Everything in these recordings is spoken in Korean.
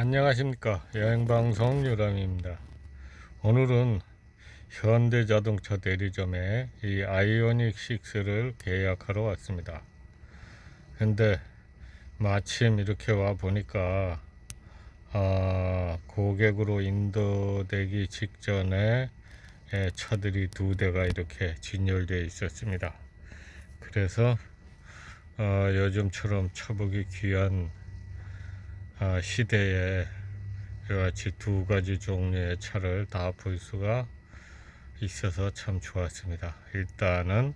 안녕하십니까. 여행방송 유람입니다. 오늘은 현대자동차 대리점에 이 아이오닉 6를 계약하러 왔습니다. 근데 마침 이렇게 와 보니까 아, 고객으로 인도되기 직전에 예, 차들이 두 대가 이렇게 진열되어 있었습니다. 그래서 어, 요즘처럼 차보기 귀한 아, 시대에 이같이 두 가지 종류의 차를 다 볼 수가 있어서 참 좋았습니다. 일단은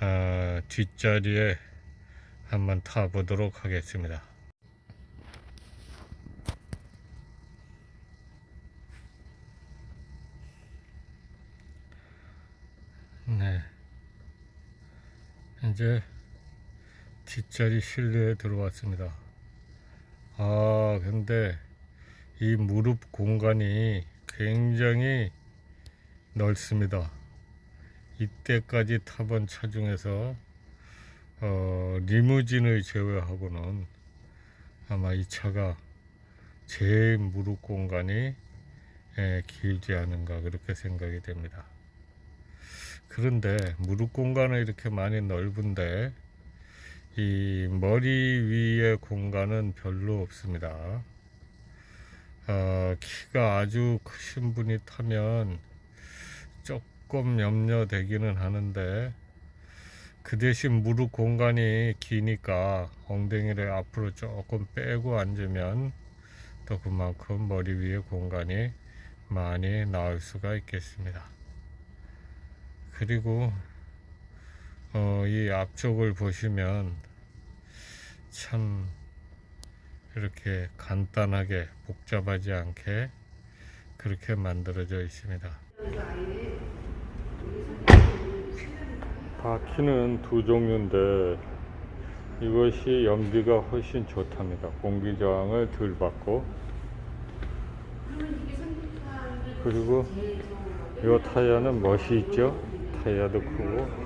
아, 뒷자리에 한번 타보도록 하겠습니다. 네. 이제 뒷자리 실내에 들어왔습니다. 아, 근데 이 무릎 공간이 굉장히 넓습니다. 이때까지 타본 차 중에서 어, 리무진을 제외하고는 아마 이 차가 제일 무릎 공간이 예, 길지 않은가 그렇게 생각이 됩니다. 그런데 무릎 공간은 이렇게 많이 넓은데 이 머리 위의 공간은 별로 없습니다. 어, 키가 아주 크신 분이 타면 조금 염려되기는 하는데 그 대신 무릎 공간이 기니까 엉덩이를 앞으로 조금 빼고 앉으면 또 그만큼 머리 위의 공간이 많이 나올 수가 있겠습니다. 그리고 어, 이 앞쪽을 보시면 참 이렇게 간단하게 복잡하지 않게 그렇게 만들어져 있습니다. 바퀴는 두 종류인데 이것이 연비가 훨씬 좋답니다. 공기 저항을 덜 받고 그리고 이 타이어는 멋이 있죠. 타이어도 크고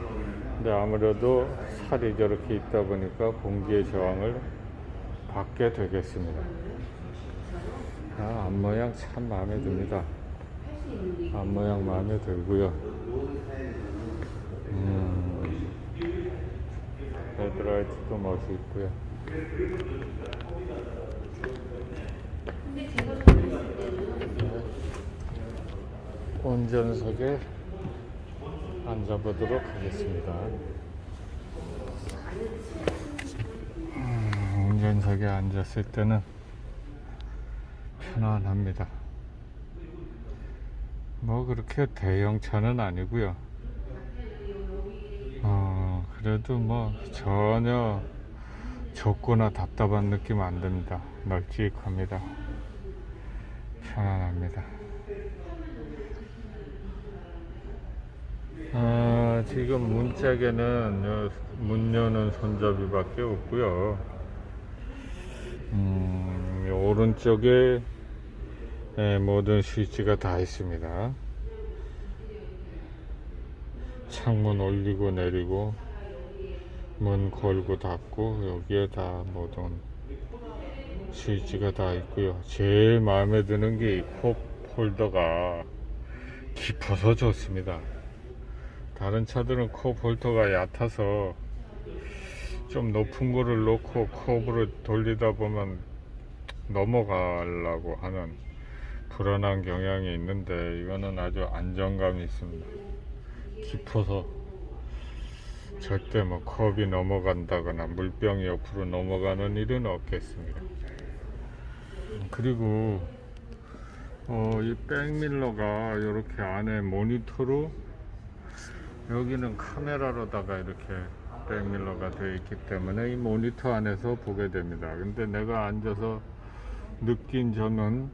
근데 아무래도 살이 저렇게 있다 보니까 공기의 저항을 받게 되겠습니다. 아, 앞모양 참 마음에 듭니다. 앞모양 마음에 들고요. 음, 헤드라이트도 멋이 있고요. 운전석에 앉아보도록 하겠습니다. 음, 운전석에 앉았을 때는 편안합니다. 뭐 그렇게 대형 차는 아니고요. 어, 그래도 뭐 전혀 좁거나 답답한 느낌 안 듭니다. 널찍합니다. 편안합니다. 아, 지금 문짝에는 요문 여는 손잡이밖에 없고요. 음, 요 오른쪽에 예, 모든 스위치가 다 있습니다. 창문 올리고 내리고 문 걸고 닫고 여기에 다 모든 스위치가 다 있고요. 제일 마음에 드는 게 이 컵 홀더가 깊어서 좋습니다. 다른 차들은 컵 홀더가 얕아서 좀 높은 거를 놓고 컵으로 돌리다 보면 넘어가려고 하는 불안한 경향이 있는데 이거는 아주 안정감이 있습니다. 깊어서 절대 뭐 컵이 넘어간다거나 물병이 옆으로 넘어가는 일은 없겠습니다. 그리고 어, 이 백밀러가 이렇게 안에 모니터로 여기는 카메라로다가 이렇게 백밀러가 되어 있기 때문에 이 모니터 안에서 보게 됩니다. 근데 내가 앉아서 느낀 점은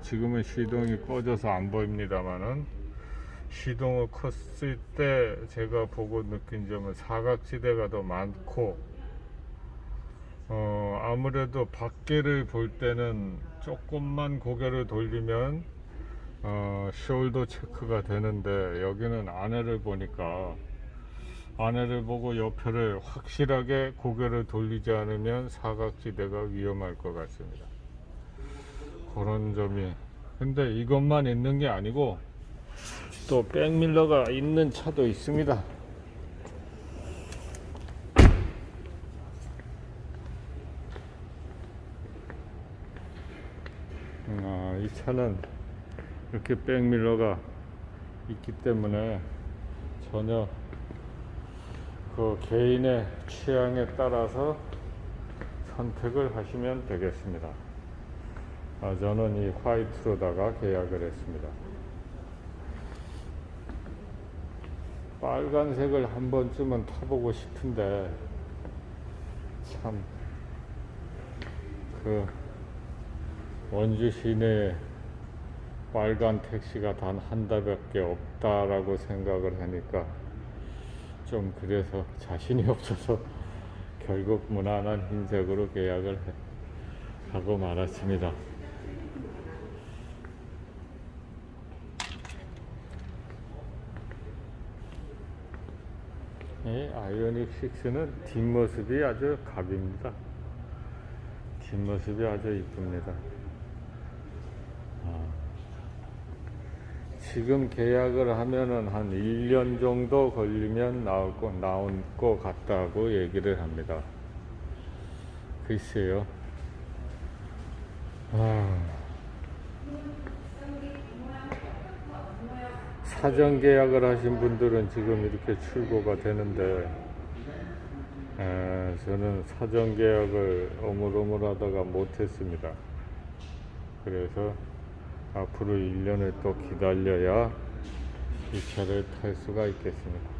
지금은 시동이 꺼져서 안 보입니다만은 시동을 컸을 때 제가 보고 느낀 점은 사각지대가 더 많고 어, 아무래도 밖에를 볼 때는 조금만 고개를 돌리면 어, 숄더 체크가 되는데 여기는 안에를 보니까 안에를 보고 옆에를 확실하게 고개를 돌리지 않으면 사각지대가 위험할 것 같습니다. 그런 점이 근데 이것만 있는 게 아니고 또 백밀러가 있는 차도 있습니다 아, 이 차는 이렇게 백밀러가 있기 때문에 전혀 그 개인의 취향에 따라서 선택을 하시면 되겠습니다. 아, 저는 이 화이트로다가 계약을 했습니다. 빨간색을 한 번쯤은 타보고 싶은데 참 그 원주 시내에 빨간 택시가 단 한 대밖에 없다라고 생각을 하니까 좀 그래서 자신이 없어서 결국 무난한 흰색으로 계약을 해- 하고 말았습니다. 이 아이오닉 6는 뒷모습이 아주 갑입니다. 뒷모습이 아주 이쁩니다. 지금 계약을 하면은 한 1년 정도 걸리면 나올 거, 나올 것 같다고 얘기를 합니다. 글쎄요. 아, 사전 계약을 하신 분들은 지금 이렇게 출고가 되는데, 에, 저는 사전 계약을 어물어물 하다가 못했습니다. 그래서 앞으로 1년을 또 기다려야 이 차를 탈 수가 있겠습니다.